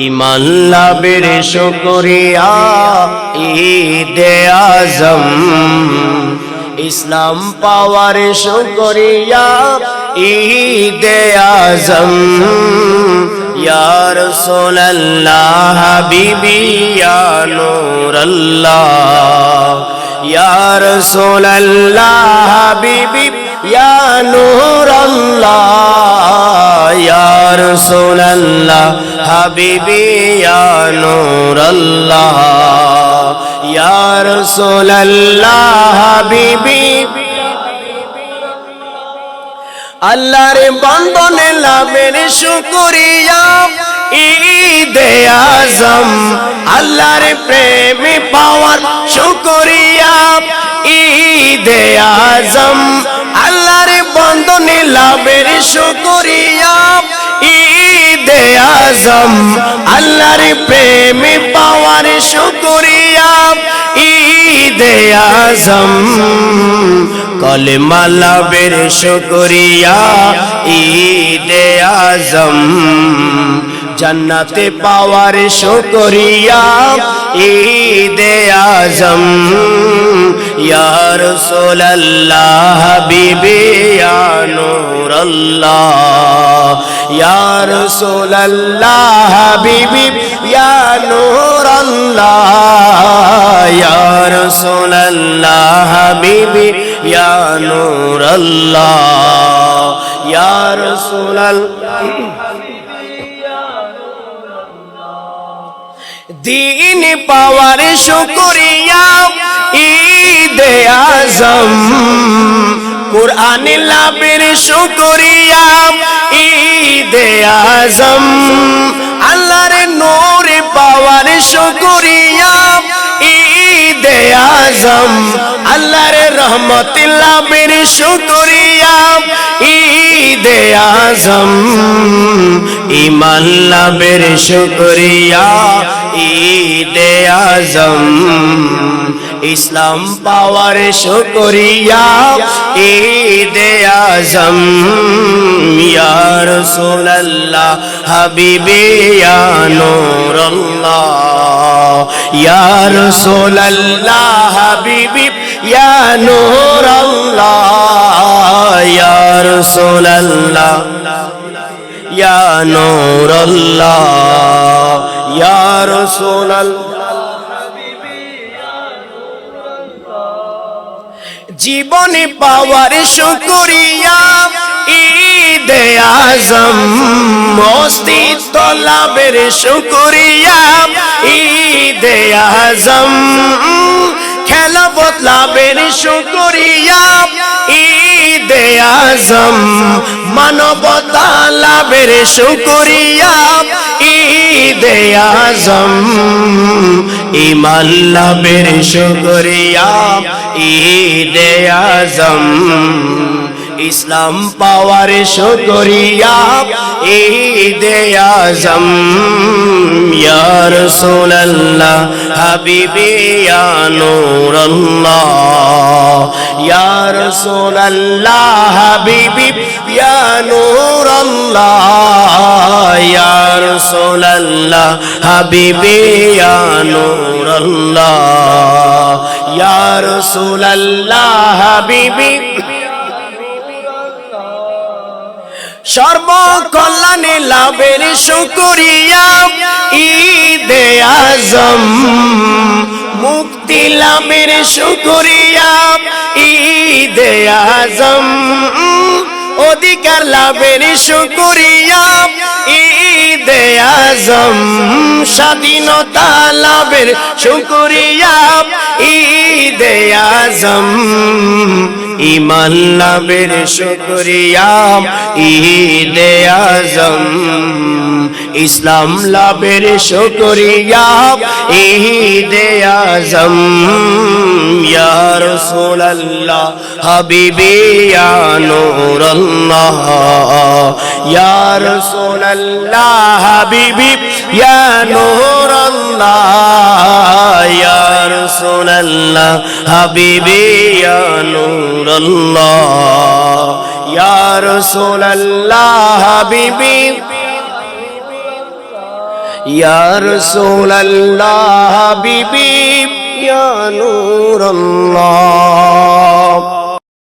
ইমান লাভের শুকরিয়া, ঈদে আজম। ইসলাম পাওয়ার শুকরিয়া, ঈদে আজম। ইয়া রাসূলুল্লাহ, হাবিবি, ইয়া নূরাল্লাহ। ইয়া রাসূলুল্লাহ, হাবিবি, ইয়া নূরাল্লাহ। ইয়া রাসূলুল্লাহ হাবিবি নূরাল্লাহ, ইয়া রাসূলুল্লাহ, হাবিবি। আল্লাহর বন্ধনে লাভের শুকরিয়া, ঈদে আজম, আল্লাহর প্রেমে পাওয়ার শুকরিয়া, ঈদে আজম, আল্লাহর বন্ধনে লাভের শুকরিয়া ঈদে আজম, আল্লাহর প্রেমে পাওয়ার শুকরিয়া, ঈদে আজম, কলমা লাভের শুকরিয়া, ঈদে আজম, জান্নাতে পাওয়ার শুকরিয়া, ঈদে আজম, ইয়া রাসূলুল্লাহ হাবিবি ইয়া নূরাল্লাহ। ইয়া রাসূলুল্লাহ, হাবিবি, ইয়া নূরাল্লাহ, ইয়া রাসূলুল্লাহ, হাবিবি, ইয়া নূরাল্লাহ, ইয়া রাসূলুল্লাহ। দিন পাওয়ার শুকরিয়া, ঈদে আজম, কোরআন লাভের শুকরিয়া আজম। আল্লাহর নূর পাওয়ার শুকরিয়া। ঈদ আজম। রহমত লাভের শুকরিয়া, ঈদে আজম ইমান লাভের শুকরিয়া, ঈদে আজম, ইসলাম পাওয়ার শুকরিয়া, ঈদে আজম, ইয়া রাসূলুল্লাহ, হাবিবি ইয়া নূরুল্লাহ, ইয়া হাবিবি ইয়া নূরুল্লাহ ইয়া রাসূলুল্লাহ। ইয়া নূরুল্লাহ ইয়া রাসূলুল্লাহ। জীবনে পাওয়ার শুকরিয়া ঈদে আজম অস্তিত্ব লাভের শুকরিয়া আজম। খেলাবত লাভের শুকরিয়া, ঈদে আজম মানবতা লাভের শুকরিয়া, ঈদে আজম ইমান লাভের শুকরিয়া, ঈদে আজম ইসলাম পাওয়ার শুকরিয়া ঈদে আজম। ইয়া রাসূলুল্লাহ, হাবিবি ইয়া নূরুল্লাহ। ইয়া রাসূলুল্লাহ, হাবিবি ইয়া নূরুল্লাহ। ইয়া রাসূলুল্লাহ, হাবিবি ইয়া নূরুল্লাহ। হাবিবি সর্বকল্যাণে লাভের শুকরিয়া, ঈদে আজম, মুক্তি লাভের শুকরিয়া, ঈদে আজম। অধিকার লাভের শুকরিয়া, ঈদে আজম। স্বাধীনতা লাভের শুকরিয়া, ঈদে আজম। ইমান লাভের শুকরিয়া, ঈদে আজম। ইসলাম লাভের শুকরিয়া, ঈদে আজম। ইয়া রাসূলুল্লাহ, হাবিবি ইয়া নূরুল্লাহ। ইয়া রাসূলুল্লাহ ইয়া নূরুল্লাহ ইয়া রাসূলুল্লাহ হাবিবি ইয়া নূরুল্লাহ ইয়া রাসূলুল্লাহ হাবিবি ইয়া রাসূলুল্লাহ হাবিবি ইয়া